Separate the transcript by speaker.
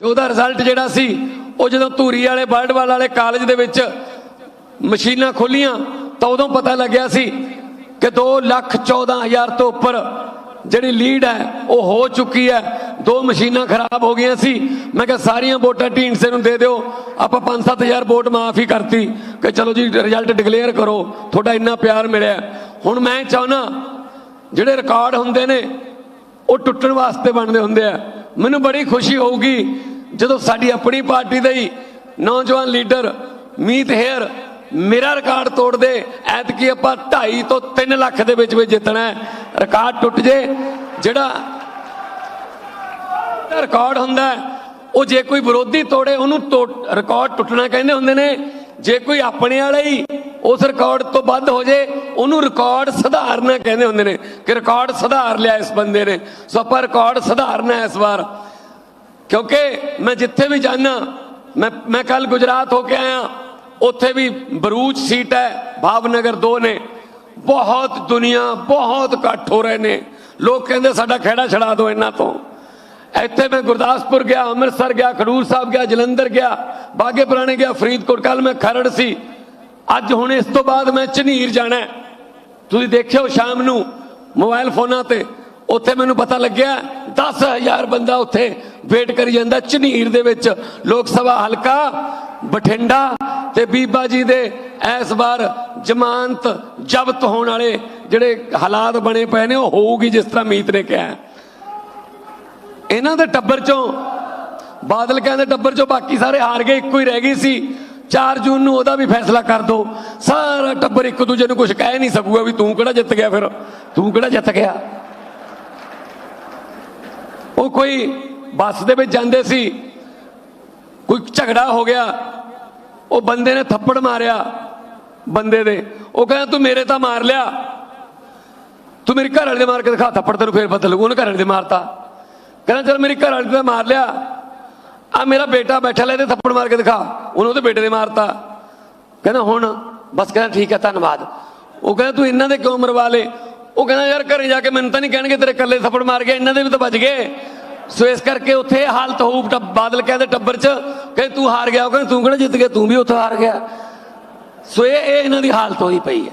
Speaker 1: ਤੇ ਉਹਦਾ ਰਿਜ਼ਲਟ ਜਿਹੜਾ ਸੀ, ਉਹ ਜਦੋਂ ਧੂਰੀ ਵਾਲੇ ਬਰਡਵਾਲ ਵਾਲੇ ਕਾਲਜ ਦੇ ਵਿੱਚ ਮਸ਼ੀਨਾਂ ਖੋਲੀਆਂ, ਤਾਂ ਉਦੋਂ ਪਤਾ ਲੱਗਿਆ ਸੀ ਕਿ 2 ਲੱਖ 14 ਹਜ਼ਾਰ ਤੋਂ ਉੱਪਰ ਜਿਹੜੀ ਲੀਡ ਹੈ, ਉਹ ਹੋ ਚੁੱਕੀ ਹੈ। ਦੋ ਮਸ਼ੀਨਾਂ ਖਰਾਬ ਹੋ ਗਈਆਂ ਸੀ। ਮੈਂ ਕਿਹਾ, ਸਾਰੀਆਂ ਵੋਟਾਂ ਢੀਂਡਸੇ ਨੂੰ ਦੇ ਦਿਓ। ਆਪਾਂ 5-7000 ਵੋਟ ਮਾਫ ਹੀ ਕਰਤੀ ਕਿ ਚਲੋ ਜੀ ਰਿਜ਼ਲਟ ਡਿਕਲੇਅਰ ਕਰੋ। ਤੁਹਾਡਾ ਇੰਨਾ ਪਿਆਰ ਮਿਲਿਆ। ਹੁਣ ਮੈਂ ਚਾਹੁੰਦਾ, ਜਿਹੜੇ ਰਿਕਾਰਡ ਹੁੰਦੇ ਨੇ, ਉਹ ਟੁੱਟਣ ਵਾਸਤੇ ਬਣਦੇ ਹੁੰਦੇ ਆ। ਮੈਨੂੰ ਬੜੀ ਖੁਸ਼ੀ ਹੋਊਗੀ ਜਦੋਂ ਸਾਡੀ ਆਪਣੀ ਪਾਰਟੀ ਦਾ ਹੀ ਨੌਜਵਾਨ ਲੀਡਰ ਮੀਤ ਹੇਅਰ ਮੇਰਾ ਰਿਕਾਰਡ ਤੋੜ ਦੇ। ਐਤਕੀ ਆਪਾਂ 2.5 ਤੋਂ 3 ਲੱਖ ਦੇ ਵਿੱਚ ਵਿੱਚ ਜਿੱਤਣਾ ਰਿਕਾਰਡ ਟੁੱਟ ਜੇ, ਜਿਹੜਾ ਰਿਕਾਰਡ ਹੁੰਦਾ ਉਹ ਜੇ ਕੋਈ ਵਿਰੋਧੀ ਤੋੜੇ, ਉਹਨੂੰ ਤੋੜ- ਰਿਕਾਰਡ ਟੁੱਟਣਾ ਕਹਿੰਦੇ ਹੁੰਦੇ ਨੇ। ਜੇ ਕੋਈ ਆਪਣੇ ਵਾਲਾ ਹੀ ਉਸ ਰਿਕਾਰਡ ਤੋਂ ਵੱਧ ਹੋ ਜੇ, ਉਹਨੂੰ ਰਿਕਾਰਡ ਸੁਧਾਰਨਾ ਕਹਿੰਦੇ ਹੁੰਦੇ ਨੇ ਕਿ ਰਿਕਾਰਡ ਸੁਧਾਰ ਲਿਆ ਇਸ ਬੰਦੇ ਨੇ। ਸੋ ਆਪਾਂ ਰਿਕਾਰਡ ਸੁਧਾਰਨਾ ਇਸ ਵਾਰ। ਕਿਉਂਕਿ ਮੈਂ ਜਿੱਥੇ ਵੀ ਜਾਣਾ ਮੈਂ ਮੈਂ ਕੱਲ ਗੁਜਰਾਤ ਹੋ ਕੇ ਆਇਆ, ਉੱਥੇ ਵੀ ਬਰੂਚ ਸੀਟ ਹੈ, ਭਾਵਨਗਰ ਦੋ ਨੇ। ਬਹੁਤ ਦੁਨੀਆ ਬਹੁਤ ਇਕੱਠ ਹੋ ਰਹੇ ਨੇ। ਲੋਕ ਕਹਿੰਦੇ ਸਾਡਾ ਖਹਿੜਾ ਛੜਾ ਦਿਓ ਇਹਨਾਂ ਤੋਂ। ਇੱਥੇ ਮੈਂ ਗੁਰਦਾਸਪੁਰ ਗਿਆ, ਅੰਮ੍ਰਿਤਸਰ ਗਿਆ, ਖਡੂਰ ਸਾਹਿਬ ਗਿਆ, ਜਲੰਧਰ ਗਿਆ, ਬਾਗੇ ਪੁਰਾਣੇ ਗਿਆ, ਫਰੀਦਕੋਟ। ਕੱਲ ਮੈਂ ਖਰੜ ਸੀ। ਅੱਜ ਹੁਣ ਇਸ ਤੋਂ ਬਾਅਦ ਮੈਂ ਝਨੀਰ ਜਾਣਾ ਤੁਸੀਂ ਦੇਖਿਓ ਸ਼ਾਮ ਨੂੰ ਮੋਬਾਈਲ ਫੋਨਾਂ ਤੇ, ਉੱਥੇ ਮੈਨੂੰ ਪਤਾ ਲੱਗਿਆ 10000 ਬੰਦਾ ਉੱਥੇ ਵੇਟ ਕਰੀ ਜਾਂਦਾ ਝਨੀਰ ਦੇ ਵਿੱਚ। ਲੋਕ ਸਭਾ ਹਲਕਾ, ਬਠਿੰਡਾ ਤੇ ਬੀਬਾ ਜੀ ਦੇ ਇਸ ਵਾਰ ਜ਼ਮਾਨਤ ਜ਼ਬਤ ਹੋਣ ਵਾਲੇ ਜਿਹੜੇ ਹਾਲਾਤ ਬਣੇ ਪਏ ਨੇ, ਉਹ ਹੋਊਗੀ ਜਿਸ ਤਰ੍ਹਾਂ ਮੀਤ ਨੇ ਕਿਹਾ ਇਹਨਾਂ ਦੇ ਟੱਬਰ ਚੋਂ, ਬਾਦਲ ਕਹਿੰਦੇ ਟੱਬਰ ਚੋਂ ਬਾਕੀ ਸਾਰੇ ਹਾਰ ਗਏ, ਇੱਕੋ ਹੀ ਰਹਿ ਗਈ ਸੀ। 4 ਜੂਨ ਨੂੰ ਉਹਦਾ ਵੀ ਫੈਸਲਾ ਕਰ ਦੋ। ਸਾਰਾ ਟੱਬਰ ਇੱਕ ਦੂਜੇ ਨੂੰ ਕੁਝ ਕਹਿ ਨਹੀਂ ਸਕੂਗਾ ਵੀ ਤੂੰ ਕਿਹੜਾ ਜਿੱਤ ਗਿਆ ਫਿਰ? ਤੂੰ ਕਿਹੜਾ ਜਿੱਤ ਗਿਆ? ਉਹ ਕੋਈ ਬੱਸ ਦੇ ਵਿੱਚ ਜਾਂਦੇ ਸੀ, ਕੋਈ ਝਗੜਾ ਹੋ ਗਿਆ, ਉਹ ਬੰਦੇ ਨੇ ਥੱਪੜ ਮਾਰਿਆ ਬੰਦੇ ਦੇ। ਉਹ ਕਹਿੰਦਾ, ਤੂੰ ਮੇਰੇ ਤਾਂ ਮਾਰ ਲਿਆ। ਤੂੰ ਮੇਰੇ ਘਰ ਵਾਲੇ ਦੇ ਮਾਰ ਕੇ ਦਿਖਾ, ਥੱਪੜ ਤੈਨੂੰ ਫੇਰ ਬਦਲੂ। ਉਹਨੇ ਘਰ ਵਾਲੇ ਦੇ ਮਾਰਤਾ। ਕਹਿੰਦਾ, ਚਲ ਮੇਰੇ ਘਰ ਵਾਲੇ ਦੇ ਮਾਰ ਲਿਆ। ਆ ਮੇਰਾ ਬੇਟਾ ਬੈਠਾ ਲੈ ਇਹਦੇ ਥੱਪੜ ਮਾਰ ਕੇ ਦਿਖਾ। ਉਹਨੇ ਉਹਦੇ ਬੇਟੇ ਨੇ ਮਾਰਤਾ। ਕਹਿੰਦਾ, ਹੁਣ ਬਸ ਕਹਿੰਦਾ, ਠੀਕ ਹੈ, ਧੰਨਵਾਦ। ਉਹ ਕਹਿੰਦਾ, ਤੂੰ ਇਹਨਾਂ ਦੇ ਕਿਉਂ ਮਰਵਾ ਲੇ ਉਹ ਕਹਿੰਦਾ, ਯਾਰ ਘਰੇ ਜਾ ਕੇ ਮੈਨੂੰ ਤਾਂ ਨਹੀਂ ਕਹਿਣਗੇ ਤੇਰੇ ਇਕੱਲੇ ਥੱਪੜ ਮਾਰ ਗਿਆ ਇਹਨਾਂ ਦੇ ਵੀ ਤਾਂ ਬਚ ਗਏ। ਸੋ ਇਸ ਕਰਕੇ ਉੱਥੇ ਇਹ ਹਾਲਤ ਹੋਊ ਟੱਬ- ਬਾਦਲ ਕਹਿੰਦੇ ਟੱਬਰ 'ਚ, ਕਹਿੰਦੇ ਤੂੰ ਹਾਰ ਗਿਆ, ਉਹ ਕਹਿੰਦਾ ਤੂੰ ਕਿਹੜਾ ਜਿੱਤ ਗਿਆ? ਤੂੰ ਵੀ ਉੱਥੇ ਹਾਰ ਗਿਆ। ਸੋ ਇਹ ਇਹਨਾਂ ਦੀ ਹਾਲਤ ਹੋਈ ਪਈ ਹੈ।